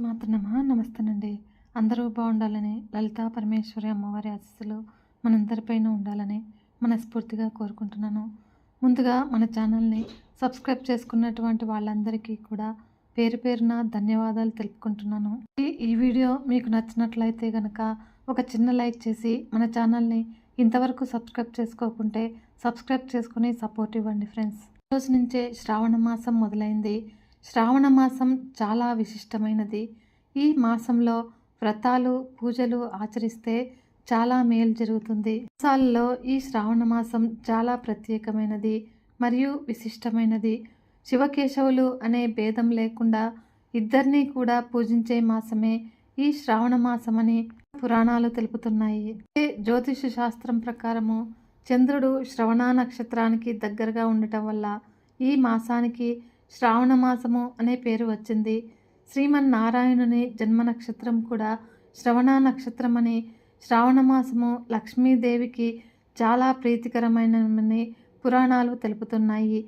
మాత్రనమా నమస్తేనండి. అందరూ బాగుండాలని లలితా పరమేశ్వరి అమ్మవారి ఆశీస్సులు మనందరిపైన ఉండాలని మనస్ఫూర్తిగా కోరుకుంటున్నాను. ముందుగా మన ఛానల్ని సబ్స్క్రైబ్ చేసుకున్నటువంటి వాళ్ళందరికీ కూడా పేరు పేరున ధన్యవాదాలు తెలుపుకుంటున్నాను. ఈ- ఈ వీడియో మీకు నచ్చినట్లయితే గనక ఒక చిన్న లైక్ చేసి మన ఛానల్ని ఇంతవరకు సబ్స్క్రైబ్ చేసుకోకుంటే సబ్స్క్రైబ్ చేసుకుని సపోర్ట్ ఇవ్వండి ఫ్రెండ్స్. రోజు నుంచే శ్రావణ మాసం మొదలైంది. శ్రావణ మాసం చాలా విశిష్టమైనది. ఈ మాసంలో వ్రతాలు పూజలు ఆచరిస్తే చాలా మేలు జరుగుతుంది. మాసాలలో ఈ శ్రావణ మాసం చాలా ప్రత్యేకమైనది మరియు విశిష్టమైనది. శివకేశవులు అనే భేదం లేకుండా ఇద్దరినీ కూడా పూజించే మాసమే ఈ శ్రావణ మాసమని పురాణాలు తెలుపుతున్నాయి. జ్యోతిష శాస్త్రం ప్రకారము చంద్రుడు శ్రవణ నక్షత్రానికి దగ్గరగా ఉండటం వల్ల ఈ మాసానికి శ్రావణ మాసము అనే పేరు వచ్చింది. శ్రీమన్నారాయణుని జన్మ నక్షత్రం కూడా శ్రవణ నక్షత్రం అని శ్రావణ మాసము లక్ష్మీదేవికి చాలా ప్రీతికరమైనమని పురాణాలు తెలుపుతున్నాయి.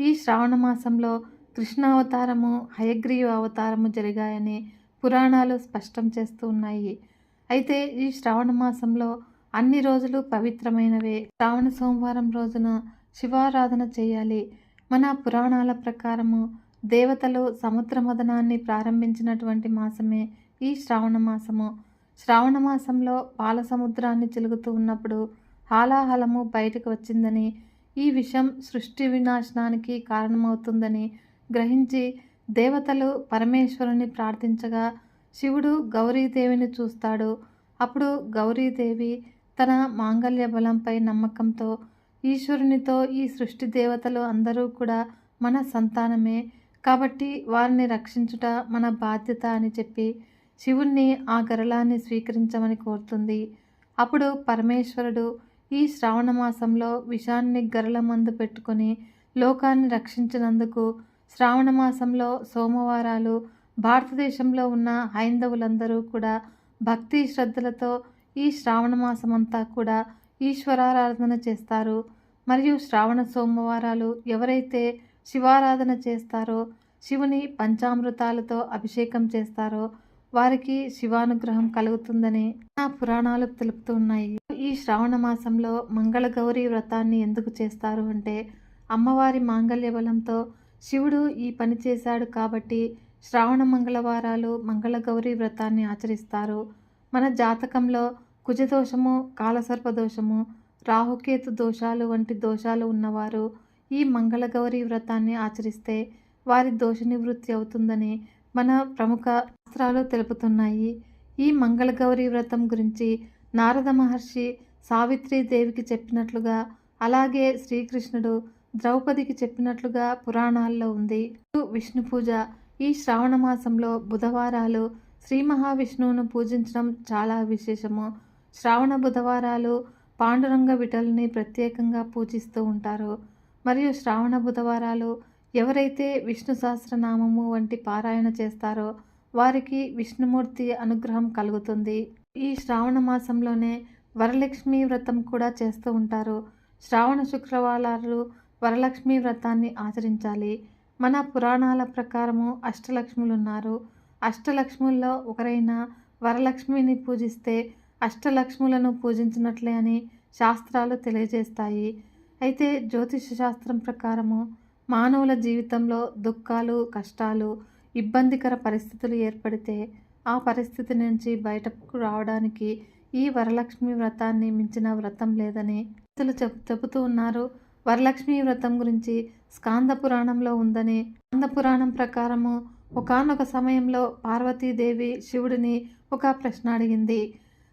ఈ శ్రావణ మాసంలో కృష్ణావతారము హయగ్రీవ అవతారము జరిగాయని పురాణాలు స్పష్టం చేస్తూ ఉన్నాయి. అయితే ఈ శ్రావణ మాసంలో అన్ని రోజులు పవిత్రమైనవే. శ్రావణ సోమవారం రోజున శివారాధన చేయాలి. మన పురాణాల ప్రకారము దేవతలు సముద్ర మదనాన్ని ప్రారంభించినటువంటి మాసమే ఈ శ్రావణ మాసము. శ్రావణ మాసంలో పాల సముద్రాన్ని చిలుగుతూ ఉన్నప్పుడు హాలాహలము బయటకు వచ్చిందని ఈ విషయం సృష్టి వినాశనానికి కారణమవుతుందని గ్రహించి దేవతలు పరమేశ్వరుని ప్రార్థించగా శివుడు గౌరీదేవిని చూస్తాడు. అప్పుడు గౌరీదేవి తన మాంగళ్య బలంపై నమ్మకంతో ఈశ్వరునితో ఈ సృష్టి దేవతలు అందరూ కూడా మన సంతానమే. కాబట్టి వారిని రక్షించుట మన బాధ్యత అని చెప్పి శివుణ్ణి ఆ గరళాన్ని స్వీకరించమని కోరుతుంది. అప్పుడు పరమేశ్వరుడు ఈ శ్రావణ మాసంలో విషాన్ని గరళ మందు పెట్టుకొని లోకాన్ని రక్షించినందుకు శ్రావణ మాసంలో సోమవారాలు భారతదేశంలో ఉన్న హైందవులందరూ కూడా భక్తి శ్రద్ధలతో ఈ శ్రావణ మాసమంతా కూడా ఈశ్వరారాధన చేస్తారు. మరియు శ్రావణ సోమవారాలు ఎవరైతే శివారాధన చేస్తారో శివుని పంచామృతాలతో అభిషేకం చేస్తారో వారికి శివానుగ్రహం కలుగుతుందని నా పురాణాలు తెలుపుతూ ఉన్నాయి. ఈ శ్రావణ మాసంలో మంగళగౌరి వ్రతాన్ని ఎందుకు చేస్తారు అంటే అమ్మవారి మాంగళ్య బలంతో శివుడు ఈ పని చేశాడు కాబట్టి శ్రావణ మంగళవారాలు మంగళగౌరి వ్రతాన్ని ఆచరిస్తారు. మన జాతకంలో కుజదోషము కాలసర్ప దోషము రాహుకేతు దోషాలు వంటి దోషాలు ఉన్నవారు ఈ మంగళగౌరి వ్రతాన్ని ఆచరిస్తే వారి దోష నివృత్తి అవుతుందని మన ప్రముఖ శాస్త్రాలు తెలుపుతున్నాయి. ఈ మంగళగౌరి వ్రతం గురించి నారద మహర్షి సావిత్రీదేవికి చెప్పినట్లుగా అలాగే శ్రీకృష్ణుడు ద్రౌపదికి చెప్పినట్లుగా పురాణాల్లో ఉంది. విష్ణు పూజ ఈ శ్రావణ మాసంలో బుధవారాలు శ్రీ మహావిష్ణువును పూజించడం చాలా విశేషము. శ్రావణ బుధవారాలు పాండురంగ విఠల్ని ప్రత్యేకంగా పూజిస్తూ ఉంటారు. మరియు శ్రావణ బుధవారాలు ఎవరైతే విష్ణు సహస్రనామము వంటి పారాయణ చేస్తారో వారికి విష్ణుమూర్తి అనుగ్రహం కలుగుతుంది. ఈ శ్రావణ మాసంలోనే వరలక్ష్మి వ్రతం కూడా చేస్తూ ఉంటారు. శ్రావణ శుక్రవారాలు వరలక్ష్మి వ్రతాన్ని ఆచరించాలి. మన పురాణాల ప్రకారము అష్టలక్ష్ములు ఉన్నారు అష్టలక్ష్ముల్లో ఒకరైన వరలక్ష్మిని పూజిస్తే అష్టలక్ష్ములను పూజించినట్లే అని శాస్త్రాలు తెలియజేస్తాయి. అయితే జ్యోతిష శాస్త్రం ప్రకారము మానవుల జీవితంలో దుఃఖాలు కష్టాలు ఇబ్బందికర పరిస్థితులు ఏర్పడితే ఆ పరిస్థితి నుంచి బయటకు రావడానికి ఈ వరలక్ష్మి వ్రతాన్ని మించిన వ్రతం లేదని పండితులు చెప్ చెబుతూ ఉన్నారు. వరలక్ష్మి వ్రతం గురించి స్కాంద పురాణంలో ఉందని స్కాంద పురాణం ప్రకారము ఒకానొక సమయంలో పార్వతీదేవి శివుడిని ఒక ప్రశ్న అడిగింది.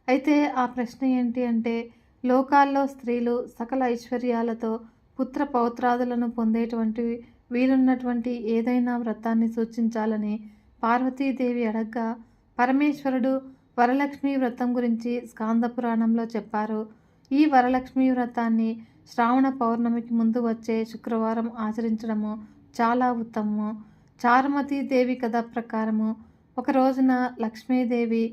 అయితే ఆ ప్రశ్న ఏంటి అంటే లోకాల్లో స్త్రీలు సకల ఐశ్వర్యాలతో పుత్ర పౌత్రాదులను పొందేటువంటి వీలున్నటువంటి ఏదైనా వ్రతాన్ని సూచించాలని పార్వతీదేవి అడగ్గా పరమేశ్వరుడు వరలక్ష్మి వ్రతం గురించి స్కాంద పురాణంలో చెప్పారు. ఈ వరలక్ష్మి వ్రతాన్ని శ్రావణ పౌర్ణమికి ముందు వచ్చే శుక్రవారం ఆచరించడము చాలా ఉత్తమము. చారుమతి దేవి కథ ప్రకారము ఒక రోజున లక్ష్మీదేవి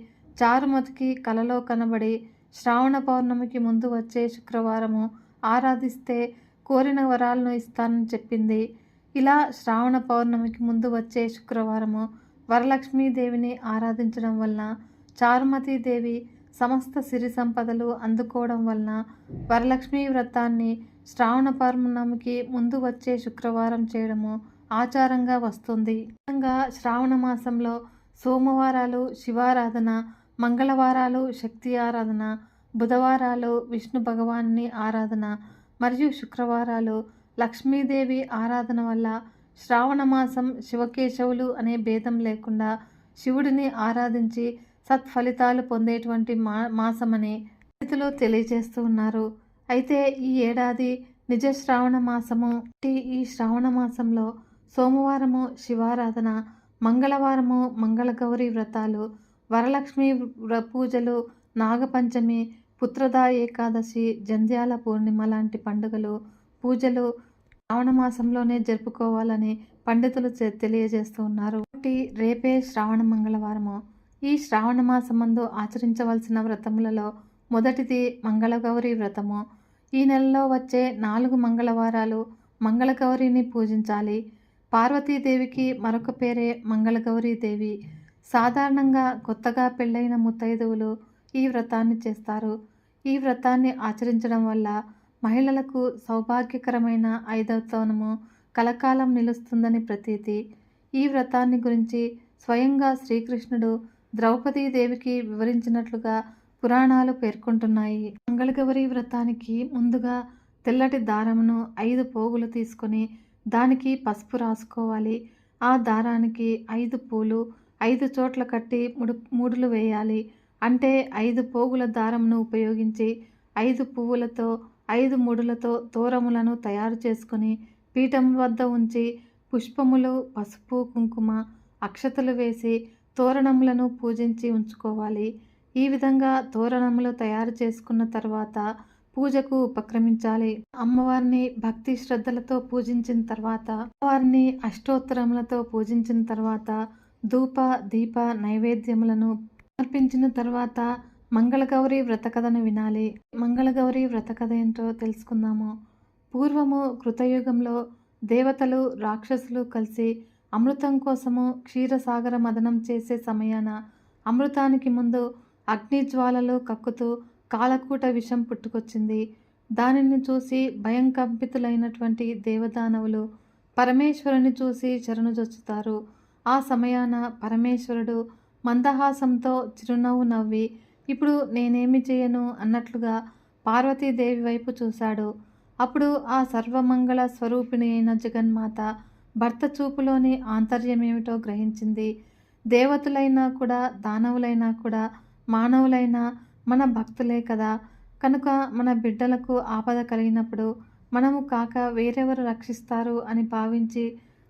చారుమతికి కలలో కనబడి శ్రావణ పౌర్ణమికి ముందు వచ్చే శుక్రవారము ఆరాధిస్తే కోరిన వరాలను ఇస్తానని చెప్పింది. ఇలా శ్రావణ పౌర్ణమికి ముందు వచ్చే శుక్రవారము వరలక్ష్మీదేవిని ఆరాధించడం వలన చారుమతీదేవి సమస్త సిరి సంపదలు అందుకోవడం వలన వరలక్ష్మీ వ్రతాన్ని శ్రావణ పౌర్ణమికి ముందు వచ్చే శుక్రవారం చేయడము ఆచారంగా వస్తుంది. ముఖ్యంగా శ్రావణ మాసంలో సోమవారాలు శివారాధన మంగళవారాలు శక్తి ఆరాధన బుధవారాలు విష్ణు భగవాన్ని ఆరాధన మరియు శుక్రవారాలు లక్ష్మీదేవి ఆరాధన వల్ల శ్రావణ మాసం శివకేశవులు అనే భేదం లేకుండా శివుడిని ఆరాధించి సత్ఫలితాలు పొందేటువంటి మా మాసమని పండితులు తెలియజేస్తూ ఉన్నారు. అయితే ఈ ఏడాది నిజ శ్రావణ మాసము ఈ శ్రావణ మాసంలో సోమవారము శివారాధన మంగళవారము మంగళగౌరి వ్రతాలు వరలక్ష్మి పూజలు నాగపంచమి పుత్రదా ఏకాదశి జంధ్యాల పూర్ణిమ లాంటి పండుగలు పూజలు శ్రావణ మాసంలోనే జరుపుకోవాలని పండితులు తెలియజేస్తూ ఉన్నారు. ఒకటి రేపే శ్రావణ మంగళవారము. ఈ శ్రావణ మాసమందు ఆచరించవలసిన వ్రతములలో మొదటిది మంగళగౌరి వ్రతము. ఈ నెలలో వచ్చే నాలుగు మంగళవారాలు మంగళగౌరిని పూజించాలి. పార్వతీదేవికి మరొక పేరే మంగళగౌరీదేవి సాధారణంగా కొత్తగా పెళ్ళైన ముత్తైదువులు ఈ వ్రతాన్ని చేస్తారు. ఈ వ్రతాన్ని ఆచరించడం వల్ల మహిళలకు సౌభాగ్యకరమైన ఐదవతనము కలకాలం నిలుస్తుందని ప్రతీతి. ఈ వ్రతాన్ని గురించి స్వయంగా శ్రీకృష్ణుడు ద్రౌపదీదేవికి వివరించినట్లుగా పురాణాలు పేర్కొంటున్నాయి. మంగళగౌరి వ్రతానికి ముందుగా తెల్లటి దారమును ఐదు పోగులు తీసుకొని దానికి పసుపు రాసుకోవాలి. ఆ దారానికి ఐదు పూలు ఐదు చోట్ల కట్టి ముడు మూడులు వేయాలి. అంటే ఐదు పోగుల దారమును ఉపయోగించి ఐదు పువ్వులతో ఐదు ముడులతో తోరములను తయారు చేసుకొని పీఠం వద్ద ఉంచి పుష్పములు పసుపు కుంకుమ అక్షతలు వేసి తోరణములను పూజించి ఉంచుకోవాలి. ఈ విధంగా తోరణములు తయారు చేసుకున్న తర్వాత పూజకు ఉపక్రమించాలి. అమ్మవారిని భక్తి శ్రద్ధలతో పూజించిన తర్వాత అమ్మవారిని అష్టోత్తరములతో పూజించిన తర్వాత ధూప దీప నైవేద్యములను సమర్పించిన తర్వాత మంగళగౌరి వ్రతకథను వినాలి. మంగళగౌరి వ్రతకథ ఏంటో తెలుసుకుందాము. పూర్వము కృతయుగంలో దేవతలు రాక్షసులు కలిసి అమృతం కోసము క్షీరసాగర మదనం చేసే సమయాన అమృతానికి ముందు అగ్నిజ్వాలలు కక్కుతూ కాలకూట విషం పుట్టుకొచ్చింది. దానిని చూసి భయం కంపితులైనటువంటి దేవదానవులు పరమేశ్వరుని చూసి శరణుజొచ్చుతారు ఆ సమయాన పరమేశ్వరుడు మందహాసంతో చిరునవ్వు నవ్వి ఇప్పుడు నేనేమి చేయను? అన్నట్లుగా పార్వతీదేవి వైపు చూశాడు. అప్పుడు ఆ సర్వమంగళ స్వరూపిణి అయిన జగన్మాత భర్త చూపులోని ఆంతర్యమేమిటో గ్రహించింది. దేవతలైనా కూడా దానవులైనా కూడా మానవులైనా మన భక్తులే కదా. కనుక మన బిడ్డలకు ఆపద కలిగినప్పుడు మనము కాక వేరెవరు రక్షిస్తారు అని భావించి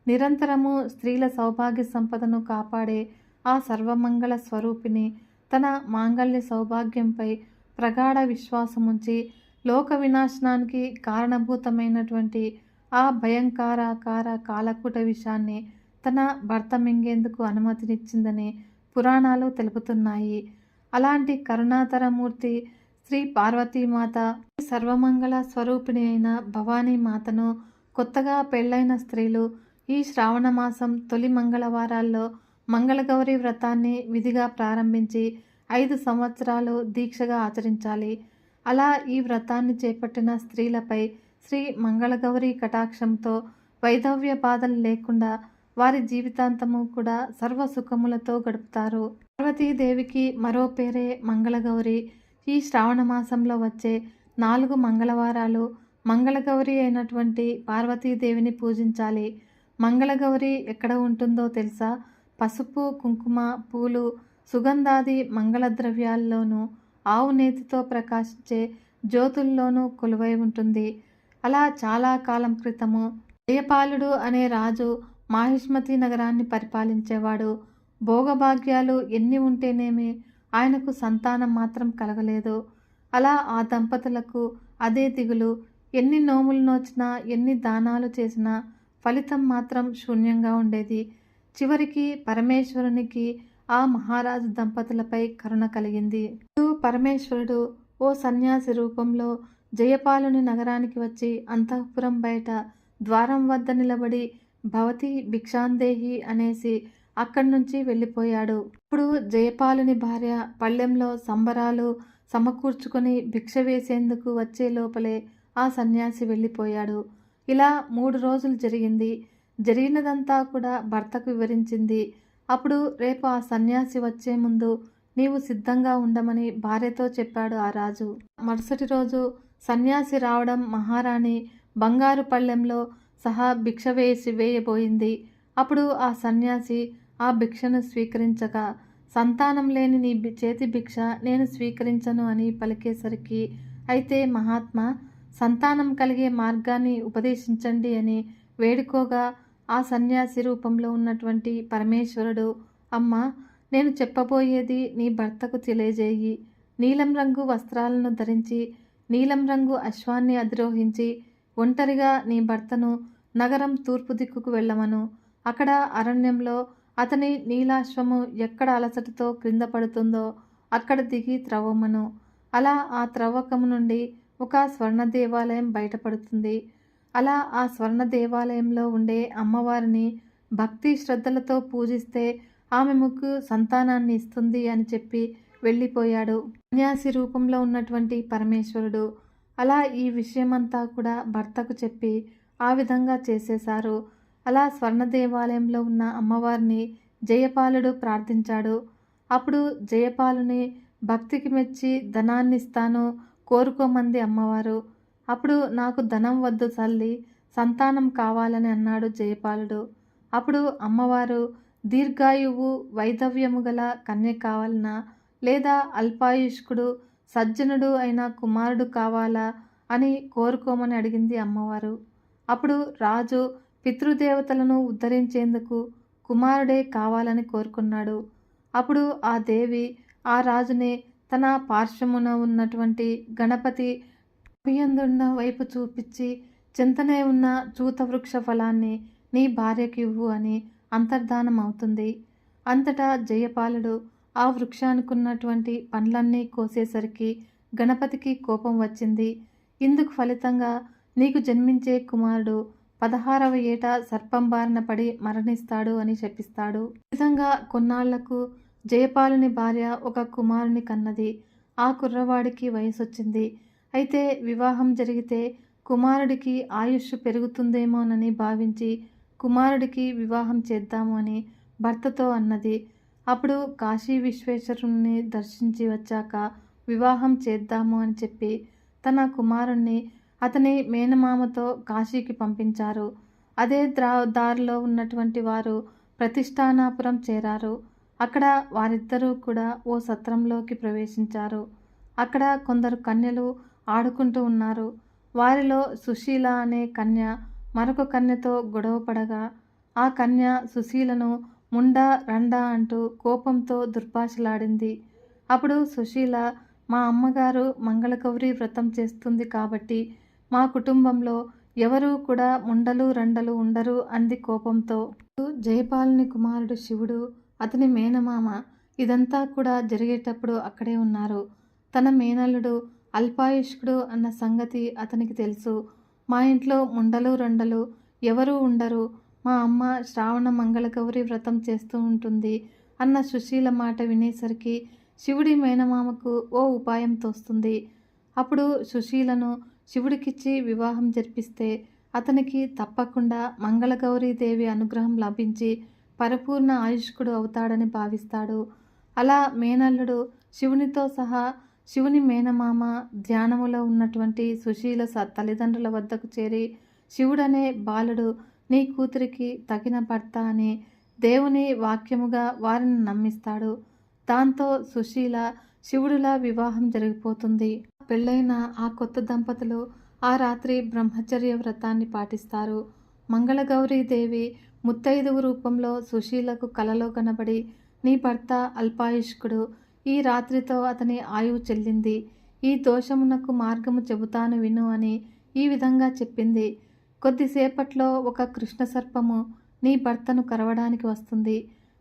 నిరంతరము స్త్రీల సౌభాగ్య సంపదను కాపాడే ఆ సర్వమంగళ స్వరూపిణి తన మాంగళ్య సౌభాగ్యంపై ప్రగాఢ విశ్వాసముంచి లోక వినాశనానికి కారణభూతమైనటువంటి ఆ భయంకరాకార కాలకూట విషాన్ని తన భర్త మింగేందుకు అనుమతినిచ్చిందని పురాణాలు తెలుపుతున్నాయి. అలాంటి కరుణాతరమూర్తి శ్రీ పార్వతీమాత సర్వమంగళ స్వరూపిణి అయిన భవానీ మాతను కొత్తగా పెళ్ళైన స్త్రీలు ఈ శ్రావణ మాసం తొలి మంగళవారాల్లో మంగళగౌరి వ్రతాన్ని విధిగా ప్రారంభించి ఐదు సంవత్సరాలు దీక్షగా ఆచరించాలి. అలా ఈ వ్రతాన్ని చేపట్టిన స్త్రీలపై శ్రీ మంగళగౌరి కటాక్షంతో వైధవ్య బాధలు లేకుండా వారి జీవితాంతము కూడా సర్వసుఖములతో గడుపుతారు. పార్వతీదేవికి మరో పేరే మంగళగౌరి. ఈ శ్రావణ మాసంలో వచ్చే నాలుగు మంగళవారాలు మంగళగౌరి అయినటువంటి పార్వతీదేవిని పూజించాలి. మంగళగౌరి ఎక్కడ ఉంటుందో తెలుసా? పసుపు కుంకుమ పూలు సుగంధాది మంగళ ద్రవ్యాల్లోనూ ఆవు నేతితో ప్రకాశించే జ్యోతుల్లోనూ కొలువై ఉంటుంది. అలా చాలా కాలం క్రితము జయపాలుడు అనే రాజు మాహిష్మతి నగరాన్ని పరిపాలించేవాడు. భోగభాగ్యాలు ఎన్ని ఉంటేనేమి ఆయనకు సంతానం మాత్రం కలగలేదు. అలా ఆ దంపతులకు అదే దిగులు. ఎన్ని నోములు నోచినా ఎన్ని దానాలు చేసినా ఫలితం మాత్రం శూన్యంగా ఉండేది. చివరికి పరమేశ్వరునికి ఆ మహారాజు దంపతులపై కరుణ కలిగింది. పరమేశ్వరుడు ఓ సన్యాసి రూపంలో జయపాలుని నగరానికి వచ్చి అంతఃపురం బయట ద్వారం వద్ద నిలబడి భవతి భిక్షాందేహి అనేసి అక్కడి నుంచి వెళ్ళిపోయాడు. ఇప్పుడు జయపాలుని భార్య పళ్ళెంలో సంబరాలు సమకూర్చుకొని భిక్ష వేసేందుకు వచ్చే లోపలే ఆ సన్యాసి వెళ్ళిపోయాడు. ఇలా మూడు రోజులు జరిగింది. జరిగినదంతా కూడా భర్తకు వివరించింది. అప్పుడు రేపు ఆ సన్యాసి వచ్చే ముందు నీవు సిద్ధంగా ఉండమని భార్యతో చెప్పాడు ఆ రాజు. మరుసటి రోజు సన్యాసి రావడం మహారాణి బంగారు పళ్ళెంలో సహా భిక్ష వేసి వేయబోయింది. అప్పుడు ఆ సన్యాసి ఆ భిక్షను స్వీకరించక సంతానం లేని నీ చేతి భిక్ష నేను స్వీకరించను అని పలికేసరికి అయితే మహాత్మా సంతానం కలిగే మార్గాన్ని ఉపదేశించండి అని వేడుకోగా ఆ సన్యాసి రూపంలో ఉన్నటువంటి పరమేశ్వరుడు అమ్మ నేను చెప్పబోయేది నీ భర్తకు తెలియజేయి. నీలం రంగు వస్త్రాలను ధరించి నీలం రంగు అశ్వాన్ని అధిరోహించి ఒంటరిగా నీ భర్తను నగరం తూర్పు దిక్కుకు వెళ్ళమను. అక్కడ అరణ్యంలో అతని నీలాశ్వము ఎక్కడ అలసటతో క్రింద పడుతుందో అక్కడ దిగి త్రవ్వమను. అలా ఆ త్రవ్వకము నుండి ఒక స్వర్ణ దేవాలయం బయటపడుతుంది. అలా ఆ స్వర్ణ దేవాలయంలో ఉండే అమ్మవారిని భక్తి శ్రద్ధలతో పూజిస్తే ఆమె ముక్కు సంతానాన్ని ఇస్తుంది అని చెప్పి వెళ్ళిపోయాడు. సన్యాసి రూపంలో ఉన్నటువంటి పరమేశ్వరుడు అలా ఈ విషయమంతా కూడా భర్తకు చెప్పి ఆ విధంగా చేసేశారు. అలా స్వర్ణ దేవాలయంలో ఉన్న అమ్మవారిని జయపాలుడు ప్రార్థించాడు. అప్పుడు జయపాలుని భక్తికి మెచ్చి ధనాన్ని ఇస్తాను కోరుకోమంది అమ్మవారు. అప్పుడు నాకు ధనం వద్దు తల్లి సంతానం కావాలని అన్నాడు జయపాలుడు. అప్పుడు అమ్మవారు దీర్ఘాయువు వైధవ్యము గల కన్య కావాలనా? లేదా అల్పాయుష్కుడు సజ్జనుడు అయిన కుమారుడు కావాలా అని కోరుకోమని అడిగింది అమ్మవారు. అప్పుడు రాజు పితృదేవతలను ఉద్ధరించేందుకు కుమారుడే కావాలని కోరుకున్నాడు. అప్పుడు ఆ దేవి ఆ రాజుని తన పార్శ్వమున ఉన్నటువంటి గణపతి పియందున్న వైపు చూపించి చింతనే ఉన్న చూత వృక్ష ఫలాన్ని నీ భార్యకి ఇవ్వు అని అంతర్ధానం అవుతుంది అంతటా జయపాలుడు ఆ వృక్షానికున్నటువంటి పండ్లన్నీ కోసేసరికి గణపతికి కోపం వచ్చింది. ఇందుకు ఫలితంగా నీకు జన్మించే కుమారుడు పదహారవ ఏట సర్పం బారిన పడి మరణిస్తాడు అని శపిస్తాడు నిజంగా విధంగా కొన్నాళ్ళకు జయపాలుని భార్య ఒక కుమారుని కన్నది. ఆ కుర్రవాడికి వయసు వచ్చింది అయితే వివాహం జరిగితే కుమారుడికి ఆయుష్ పెరుగుతుందేమోనని భావించి కుమారుడికి వివాహం చేద్దాము అని భర్తతో అన్నది. అప్పుడు కాశీ విశ్వేశ్వరుణ్ణి దర్శించి వచ్చాక వివాహం చేద్దాము అని చెప్పి తన కుమారుణ్ణి అతని మేనమామతో కాశీకి పంపించారు. అదే ద్రా దారిలో ఉన్నటువంటి వారు ప్రతిష్టానాపురం చేరారు. అక్కడ వారిద్దరూ కూడా ఓ సత్రంలోకి ప్రవేశించారు. అక్కడ కొందరు కన్యలు ఆడుకుంటూ ఉన్నారు. వారిలో సుశీల అనే కన్య మరొక కన్యతో గొడవ పడగా ఆ కన్య సుశీలను ముండా రండా అంటూ కోపంతో దుర్భాషలాడింది. అప్పుడు సుశీల మా అమ్మగారు మంగళగౌరి వ్రతం చేస్తుంది కాబట్టి మా కుటుంబంలో ఎవరూ కూడా ముండలు రండలు ఉండరు అంది కోపంతో. జయపాలని కుమారుడు శివుడు అతని మేనమామ ఇదంతా కూడా జరిగేటప్పుడు అక్కడే ఉన్నారు. తన మేనల్లుడు అల్పాయుష్కుడు అన్న సంగతి అతనికి తెలుసు. మా ఇంట్లో ముండలు రెండలు ఎవరూ ఉండరు. మా అమ్మ శ్రావణ మంగళగౌరి వ్రతం చేస్తూ ఉంటుంది అన్న సుశీల మాట వినేసరికి శివుడి మేనమామకు ఓ ఉపాయం తోస్తుంది. అప్పుడు సుశీలను శివుడికిచ్చి వివాహం జరిపిస్తే అతనికి తప్పకుండా మంగళగౌరీదేవి అనుగ్రహం లభించి పరిపూర్ణ ఆయుష్కుడు అవుతాడని భావిస్తాడు. అలా మేనల్లుడు శివునితో సహా శివుని మేనమామ ధ్యానములో ఉన్నటువంటి సుశీల స తల్లిదండ్రుల వద్దకు చేరి శివుడనే బాలుడు నీ కూతురికి తగిన భర్త అని దేవుని వాక్యముగా వారిని నమ్మిస్తాడు. దాంతో సుశీల శివుడులా వివాహం జరిగిపోతుంది. పెళ్ళైన ఆ కొత్త దంపతులు ఆ రాత్రి బ్రహ్మచర్య వ్రతాన్ని పాటిస్తారు. మంగళగౌరీదేవి ముత్తైదువు రూపంలో సుశీలకు కలలో కనబడి నీ భర్త అల్పాయుష్కుడు. ఈ రాత్రితో అతని ఆయువు చెల్లింది. ఈ దోషమునకు మార్గము చెబుతాను విను అని ఈ విధంగా చెప్పింది. కొద్దిసేపట్లో ఒక కృష్ణ సర్పము నీ భర్తను కరవడానికి వస్తుంది.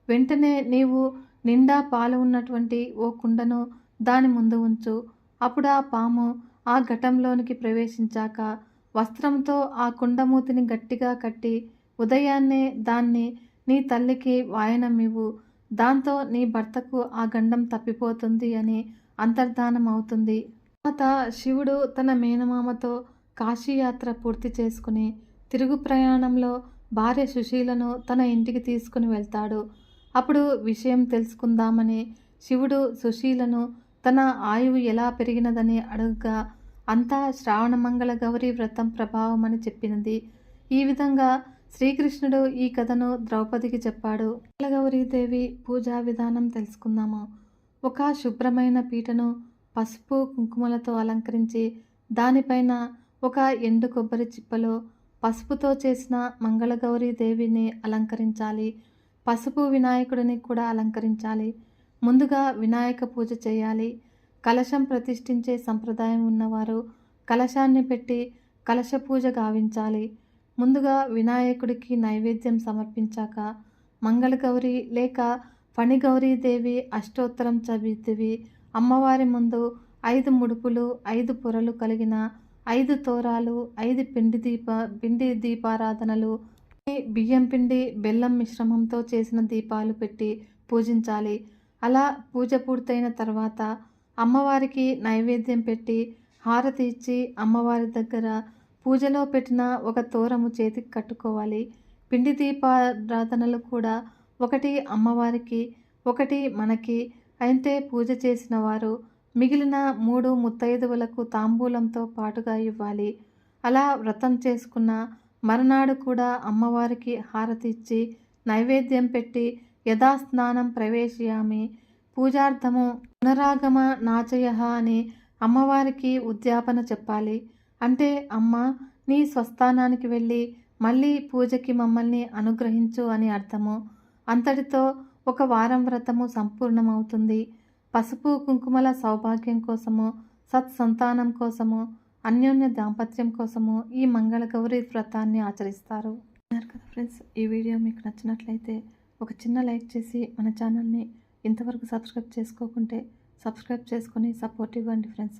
వెంటనే నీవు నిండా పాలు ఉన్నటువంటి ఓ కుండను దాని ముందు ఉంచు. అప్పుడు ఆ పాము ఆ ఘటంలోనికి ప్రవేశించాక వస్త్రంతో ఆ కుండమూతిని గట్టిగా కట్టి ఉదయాన్నే దాన్ని నీ తల్లికి వాయనమివ్వు. దాంతో నీ భర్తకు ఆ గండం తప్పిపోతుంది అని అంతర్ధానం అవుతుంది. తర్వాత శివుడు తన మేనమామతో కాశీయాత్ర పూర్తి చేసుకుని తిరుగు ప్రయాణంలో భార్య సుశీలను తన ఇంటికి తీసుకుని వెళ్తాడు. అప్పుడు విషయం తెలుసుకుందామని శివుడు సుశీలను తన ఆయువు ఎలా పెరిగినదని అడుగుగా అంతా శ్రావణమంగళ గౌరీ వ్రతం ప్రభావం అని చెప్పినది. ఈ విధంగా శ్రీకృష్ణుడు ఈ కథను ద్రౌపదికి చెప్పాడు. దేవి పూజా విధానం తెలుసుకుందాము. ఒక శుభ్రమైన పీటను పసుపు కుంకుమలతో అలంకరించి దానిపైన ఒక ఎండు కొబ్బరి చిప్పలో పసుపుతో చేసిన మంగళగౌరీ దేవిని అలంకరించాలి. పసుపు వినాయకుడిని కూడా అలంకరించాలి. ముందుగా వినాయక పూజ చేయాలి. కలశం ప్రతిష్ఠించే సంప్రదాయం ఉన్నవారు కలశాన్ని పెట్టి కలశ పూజ గావించాలి. ముందుగా వినాయకుడికి నైవేద్యం సమర్పించాక మంగళగౌరి లేక ఫణిగౌరీ దేవి అష్టోత్తరం చదివితివి. అమ్మవారి ముందు ఐదు ముడుపులు ఐదు పొరలు కలిగిన ఐదు తోరాలు ఐదు పిండి దీప పిండి దీపారాధనలు బియ్యం పిండి బెల్లం మిశ్రమంతో చేసిన దీపాలు పెట్టి పూజించాలి. అలా పూజ పూర్తయిన తర్వాత అమ్మవారికి నైవేద్యం పెట్టి హారతి ఇచ్చి అమ్మవారి దగ్గర పూజలో పెట్టిన ఒక తోరము చేతికి కట్టుకోవాలి. పిండి దీపారాధనలు కూడా ఒకటి అమ్మవారికి ఒకటి మనకి. అయితే పూజ చేసిన వారు మిగిలిన మూడు ముత్తైదువులకు తాంబూలంతో పాటుగా ఇవ్వాలి. అలా వ్రతం చేసుకున్న మరునాడు కూడా అమ్మవారికి హారతి ఇచ్చి నైవేద్యం పెట్టి యథాస్నానం ప్రవేశయామి. పూజార్థము పునరాగమ నాచయ అని అమ్మవారికి ఉద్యాపన చెప్పాలి. అంటే అమ్మ నీ స్వస్థానానికి వెళ్ళి మళ్ళీ పూజకి మమ్మల్ని అనుగ్రహించు అని అర్థము. అంతటితో ఒక వారం వ్రతము సంపూర్ణమవుతుంది. పసుపు కుంకుమల సౌభాగ్యం కోసము సత్సంతానం కోసము అన్యోన్య దాంపత్యం కోసము ఈ మంగళగౌరి వ్రతాన్ని ఆచరిస్తారు. కదా ఫ్రెండ్స్ ఈ వీడియో మీకు నచ్చినట్లయితే ఒక చిన్న లైక్ చేసి మన ఛానల్ని ఇంతవరకు సబ్స్క్రైబ్ చేసుకోకుంటే సబ్స్క్రైబ్ చేసుకొని సపోర్ట్ ఇవ్వండి ఫ్రెండ్స్.